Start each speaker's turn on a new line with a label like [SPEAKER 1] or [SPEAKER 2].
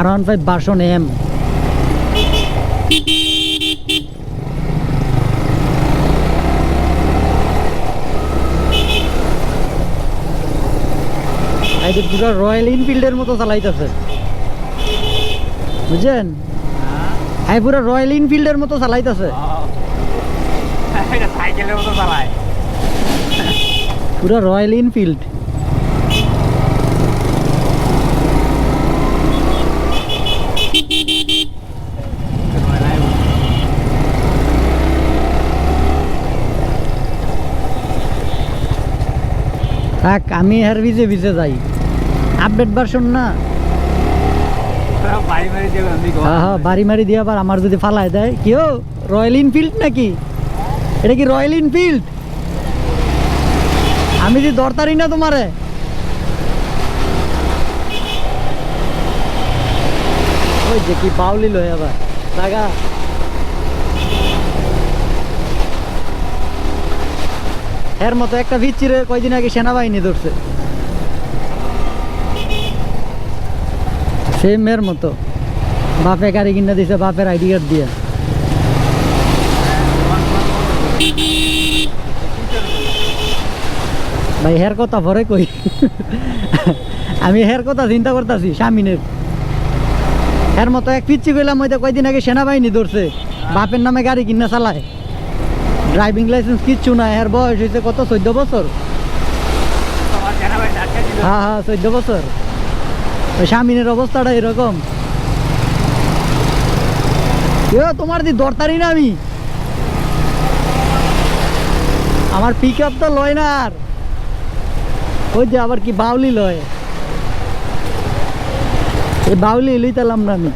[SPEAKER 1] R one five version M পুরো Royal এনফিল্ডের মতো চালাইতেছে। বুঝছেন? এই পুরো রয়্যাল এনফিল্ডের মতো চালাইতেছে। পুরো রয়্যাল এনফিল্ড থাক, আমি আর ভিজে ভিজে যাই। আপডেট ভার্সন না? হ্যাঁ হ্যাঁ বাড়ি মারি দিয়ে আবার আমার যদি ফালায় দেয়। কি ও রয়্যাল এনফিল্ড নাকি? এটা কি রয়্যাল এনফিল্ড আমি যে দরতারি না তোমারে? ওই যে কি বাউলি লয় আবার। টাকা এর মতো একটা ভিচ্ছিরে কয়দিন আগে সেনাবাহিনী ধরছে। সেম এর মতো। বাপে গাড়ি কিনে দিছে, বাপের আইডি কার্ড দিয়ে। ভাই, হের কথা ভরে কই? আমি হের কথা চিন্তা করতেছি, স্বামীনের। এর মতো এক পিচ্ছি কইলাম, ওই কয়দিন আগে সেনাবাহিনী ধরছে, বাপের নামে গাড়ি কিনে চালায়। ড্রাইভিং লাইসেন্স কিচ্ছু না এর বয়স হয়েছে কত? চোদ্দ বছর? হ্যাঁ হ্যাঁ চোদ্দ বছর। ওই স্বামীনের অবস্থাটা এরকম। তোমার দি দরতারি না আমি? আমার পিক আপ তো লয় না আর। ওই যে আবার কি বাউলি লয়। এই বাউলি লইতালাম না আমি।